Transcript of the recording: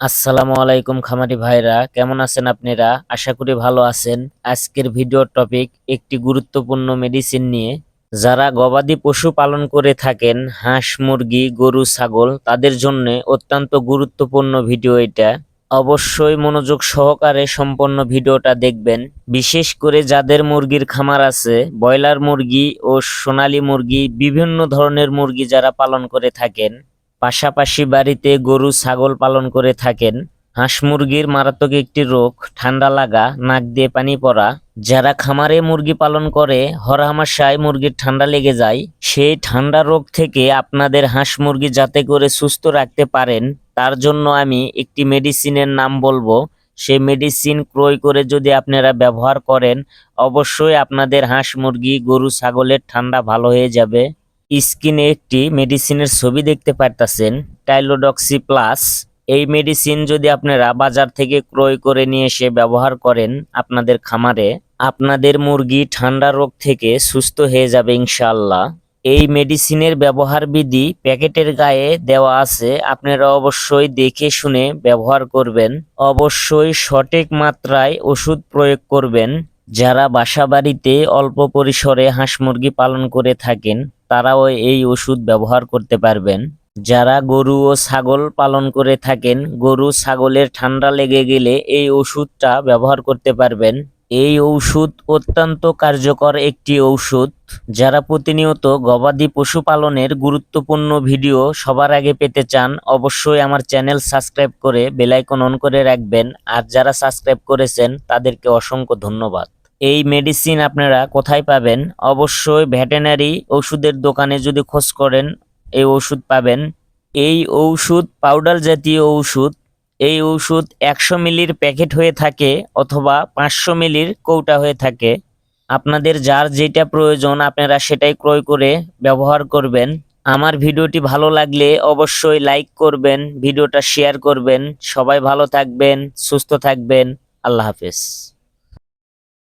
আসসালামু আলাইকুম খামারি ভাইরা, কেমন আছেন আপনারা? আশা করি ভালো আছেন। আজকের ভিডিও টপিক একটি গুরুত্বপূর্ণ মেডিসিন নিয়ে। যারা গবাদি পশু পালন করে থাকেন, হাঁস, মুরগি, গরু, ছাগল, তাদের জন্য অত্যন্ত গুরুত্বপূর্ণ ভিডিও এটা। অবশ্যই মনোযোগ সহকারে সম্পন্ন ভিডিওটা দেখবেন। বিশেষ করে যাদের মুরগির খামার আছে, ব্রয়লার মুরগি ও সোনালী মুরগি, বিভিন্ন ধরনের মুরগি যারা পালন করে থাকেন পাশাপাশি বাড়িতে গরু, ছাগল পালন করে থাকেন। হাঁস মুরগির মারাত্মক একটি রোগ, ঠান্ডা লাগা, নাক দিয়ে পানি পড়া। যারা খামারে মুরগি পালন করে, হরহামাশায় মুরগির ঠান্ডা লেগে যায়। সেই ঠান্ডা রোগ থেকে আপনাদের হাঁস মুরগি যাতে করে সুস্থ রাখতে পারেন, তার জন্য আমি একটি মেডিসিনের নাম বলব। সেই মেডিসিন ক্রয় করে যদি আপনারা ব্যবহার করেন, অবশ্যই আপনাদের হাঁস মুরগি, গরু, ছাগলের ঠান্ডা ভালো হয়ে যাবে। স্কিনে একটি মেডিসিনের ছবি দেখতে পারতাছেন, টাইলোডক্সি প্লাস। এই মেডিসিন যদি আপনারা বাজার থেকে ক্রয় করে নিয়ে এসে ব্যবহার করেন আপনাদের খামারে, আপনাদের মুরগি ঠান্ডা রোগ থেকে সুস্থ হয়ে যাবে ইনশাআল্লাহ। এই মেডিসিনের ব্যবহার বিধি প্যাকেটের গায়ে দেওয়া আছে, আপনারা অবশ্যই দেখে শুনে ব্যবহার করবেন। অবশ্যই সঠিক মাত্রায় ওষুধ প্রয়োগ করবেন। যারা বাসা বাড়িতে অল্প পরিসরে হাঁস মুরগি পালন করে থাকেন তারাও এই ওষুধ ব্যবহার করতে পারবেন। যারা গরু ও ছাগল পালন করে থাকেন, গরু ছাগলের ঠান্ডা লেগে গেলে এই ওষুধটা ব্যবহার করতে পারবেন। এই ঔষধ অত্যন্ত কার্যকর একটি ঔষধ। যারা প্রতিনিয়ত গবাদি পশু পালনের গুরুত্বপূর্ণ ভিডিও সবার আগে পেতে চান, অবশ্যই আমার চ্যানেল সাবস্ক্রাইব করে বেলাইকন অন করে রাখবেন। আর যারা সাবস্ক্রাইব করেছেন, তাদেরকে অসংখ্য ধন্যবাদ। এই মেডিসিন আপনারা কোথায় পাবেন? অবশ্যই ভেটেনারি ওষুধের দোকানে যদি খোঁজ করেন, এই ওষুধ পাবেন। এই ঔষধ পাউডার জাতীয় ঔষধ, এই ঔষধ একশো মিলির প্যাকেট হয়ে থাকে অথবা পাঁচশো মিলির কৌটা হয়ে থাকে। আপনাদের যার যেটা প্রয়োজন আপনারা সেটাই ক্রয় করে ব্যবহার করবেন। আমার ভিডিওটি ভালো লাগলে অবশ্যই লাইক করবেন, ভিডিওটা শেয়ার করবেন। সবাই ভালো থাকবেন, সুস্থ থাকবেন। আল্লাহ হাফেজ।